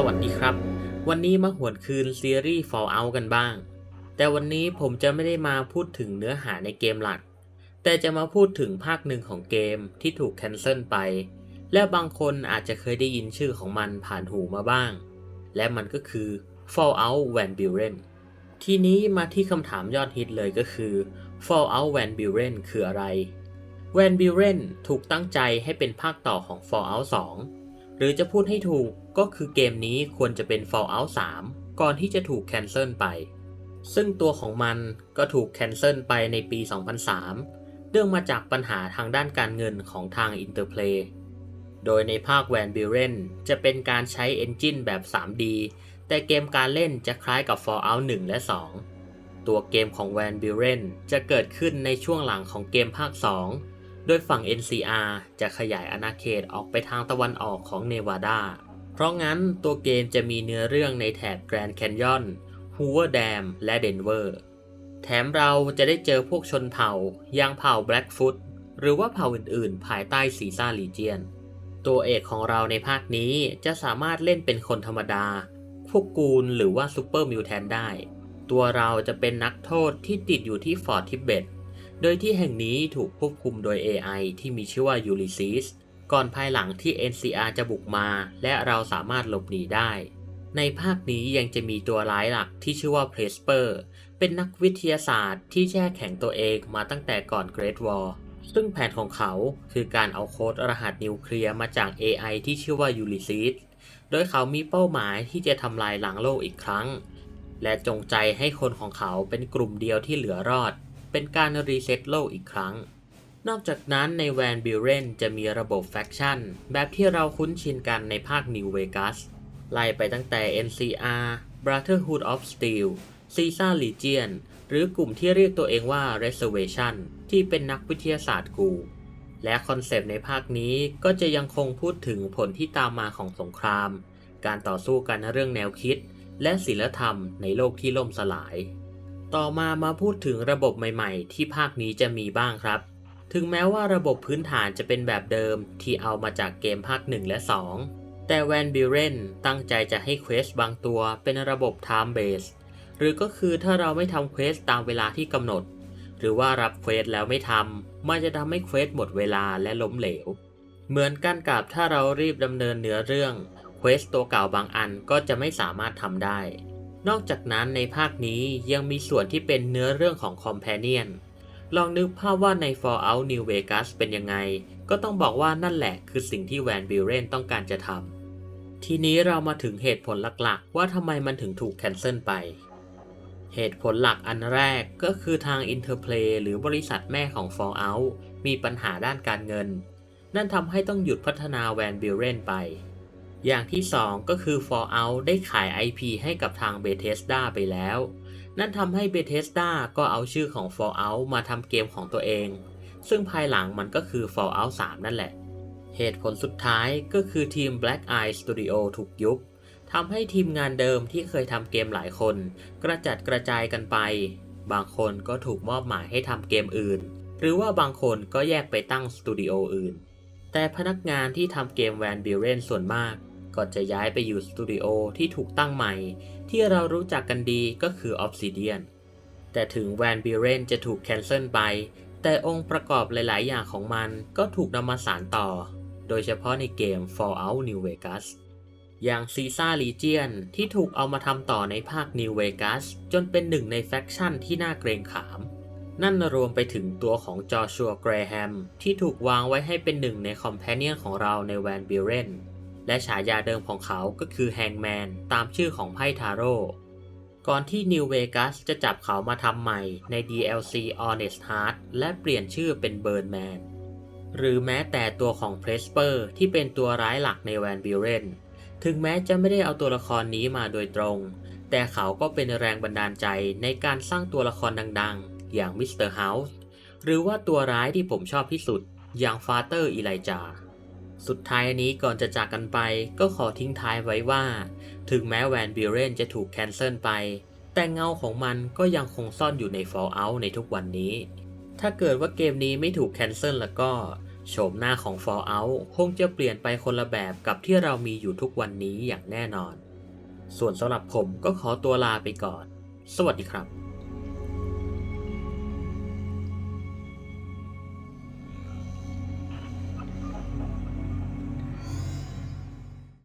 สวัสดีครับ วันนี้มาหวนคืนซีรีส์ Fallout กันบ้าง แต่วันนี้ผมจะไม่ได้มาพูดถึงเนื้อหาในเกมหลัก แต่จะมาพูดถึงภาคหนึ่งของเกมที่ถูกแคนเซิลไป และบางคนอาจจะเคยได้ยินชื่อของมันผ่านหูมาบ้าง และมันก็คือ Fallout Van Buren ทีนี้มาที่คำถามยอดฮิตเลยก็คือ Fallout Van Buren คืออะไร Van Buren ถูกตั้งใจให้เป็นภาคต่อของ Fallout 2 หรือจะพูดให้ถูกก็คือเกมนี้ควรจะเป็น Fallout 3 ก่อนที่จะถูกแคนเซิลไป ซึ่งตัวของมันก็ถูกแคนเซิลไปในปี 2003 เรื่องมาจากปัญหาทางด้านการเงินของทาง Interplay โดยในภาค Van Buren จะเป็นการใช้ Engine แบบ 3D แต่เกมการเล่นจะคล้ายกับ Fallout 1 และ 2 ตัวเกมของ Van Buren จะเกิดขึ้นในช่วงหลังของเกมภาค 2 โดยฝั่ง NCR จะขยายอาณาเขตออกไปทางตะวันออกของเนวาดา เพราะงั้นตัวเกมจะมีเนื้อเรื่องในแถบแกรนด์แคนยอนฮูเวอร์แดมและเดนเวอร์ แถมเราจะได้เจอพวกชนเผ่าอย่างเผ่าแบล็กฟุตหรือว่าเผ่าอื่นๆ ภายใต้ซีซ่าลีเจียน ตัวเอกของเราในภาคนี้จะสามารถเล่นเป็นคนธรรมดา พวกกูลหรือว่าซูเปอร์มิวแทนได้ ตัวเราจะเป็นนักโทษที่ติดอยู่ที่ฟอร์ททิเบต โดยที่แห่งนี้ถูกควบคุมโดย AI ที่มีชื่อว่ายูริซิสก่อนภายหลังที่ NCR จะบุกมา และเราสามารถหลบหนีได้ ในภาคนี้ยังจะมีตัวร้ายหลักที่ชื่อว่าเพลสเปอร์เป็นนักวิทยาศาสตร์ที่แช่แข็งตัวเองมาตั้งแต่ก่อนเกรดวอร์ซึ่งแผนของเขาคือการเอาโค้ดรหัสนิวเคลียร์มาจาก AI ที่ชื่อว่ายูริซิสโดยเขามีเป้าหมายที่จะทำลายหล้างโลกอีกครั้ง และจงใจให้คนของเขาเป็นกลุ่มเดียวที่เหลือรอด เป็นการรีเซ็ตโลกอีกครั้ง นอกจากนั้นในแวนบิลเรนจะมีระบบแฟคชั่น แบบที่เราคุ้นชินกันในภาค New Vegas ไล่ไปตั้งแต่ NCR Brotherhood of Steel Caesar Legion หรือกลุ่มที่เรียกตัวเองว่า Reservation ที่เป็นนักวิทยาศาสตร์กู และคอนเซปต์ในภาคนี้ก็จะยังคงพูดถึงผลที่ตามมาของสงคราม การต่อสู้กันเรื่องแนวคิด และศีลธรรมในโลกที่ล่มสลาย ต่อมามาพูดถึงระบบใหม่ๆ ที่ภาคนี้จะมีบ้างครับ ถึงแม้ว่าระบบพื้นฐานจะเป็นแบบเดิมที่เอามาจากเกมภาค 1 และ 2 แต่แวนบิเรนตั้งใจจะให้เควสบางตัวเป็นระบบ Time Base หรือก็คือถ้าเราไม่ทำเควสตามเวลาที่กำหนด หรือว่ารับเควสแล้วไม่ทำมันจะทำให้เควสหมดเวลาและล้มเหลว เหมือนกันกับถ้าเรารีบดำเนินเนื้อเรื่องเควสตัวเก่าบางอันก็จะไม่สามารถทำได้ นอกจากนั้นในภาคนี้ยังมีส่วนที่เป็นเนื้อเรื่องของ Companion ลองนึกภาพว่าใน Fallout New Vegas เป็นยังไง ก็ต้องบอกว่านั่นแหละคือสิ่งที่แวนบิลเรนต้องการจะทำ ทีนี้เรามาถึงเหตุผลหลักๆ ว่าทำไมมันถึงถูกแคนเซิลไป เหตุผลหลักอันแรกก็คือทาง Interplay หรือบริษัทแม่ของ Fallout มีปัญหาด้านการเงิน นั่นทำให้ต้องหยุดพัฒนาแวนบิลเรนไป อย่างที่ 2 ก็คือ Fallout ได้ขาย IP ให้กับทาง Bethesda ไปแล้ว นั่นทำให้ Bethesda ก็เอาชื่อของ Fallout มาทำเกมของตัวเอง ซึ่งภายหลังมันก็คือ Fallout 3 นั่นแหละ เหตุผลสุดท้ายก็คือทีม Black Eye Studio ถูกยุบทำให้ทีมงานเดิมที่เคยทำเกมหลายคน กระจัดกระจายกันไป บางคนก็ถูกมอบหมายให้ทำเกมอื่น หรือว่าบางคนก็แยกไปตั้งสตูดิโออื่น แต่พนักงานที่ทำเกมแวนบิลเรนส่วนมาก ก็จะย้ายไปอยู่สตูดิโอที่ถูกตั้งใหม่ ที่เรารู้จักกันดีก็คือ Obsidian แต่ถึงแวนบิเรนจะถูกแคนเซิลไป แต่องค์ประกอบหลาย ๆ อย่างของมันก็ถูกนำมาสานต่อ โดยเฉพาะในเกม Fallout New Vegas อย่างซีซ่าลีเจียนที่ถูกเอามาทำต่อในภาค New Vegas จนเป็นหนึ่งในแฟคชั่นที่น่าเกรงขาม นั่นรวมไปถึงตัวของจอชัวแกรแฮมที่ถูกวางไว้ให้เป็นหนึ่งในคอมเพเนียนของเราในแวนบิเรน และฉายาเดิมของเขาก็คือแฮงแมนตามชื่อของไพ่ทาโร่ก่อนที่ New Vegas จะจับเขามาทำใหม่ใน DLC Honest Heart และเปลี่ยนชื่อเป็น Birdman หรือแม้แต่ตัวของ Presper ที่เป็นตัวร้ายหลักในแวนบิลเรนถึงแม้จะไม่ได้เอาตัวละครนี้มาโดยตรง แต่เขาก็เป็นแรงบันดาลใจในการสร้างตัวละครดังๆ อย่างมิสเตอร์เฮาส์หรือว่าตัวร้ายที่ผมชอบที่สุดอย่างฟา สุดท้ายนี้ก่อนจะจากกันไปก็ขอทิ้งท้ายไว้ว่า ถึงแม้แวนบิเรนจะถูกแคนเซิลไป แต่เงาของมันก็ยังคงซ่อนอยู่ใน Fallout ในทุกวันนี้ ถ้าเกิดว่าเกมนี้ไม่ถูกแคนเซิลแล้วก็โฉมหน้าของ Fallout คงจะเปลี่ยนไปคนละแบบกับที่เรามีอยู่ทุกวันนี้อย่างแน่นอน ส่วนสำหรับผมก็ขอตัวลาไปก่อน สวัสดีครับ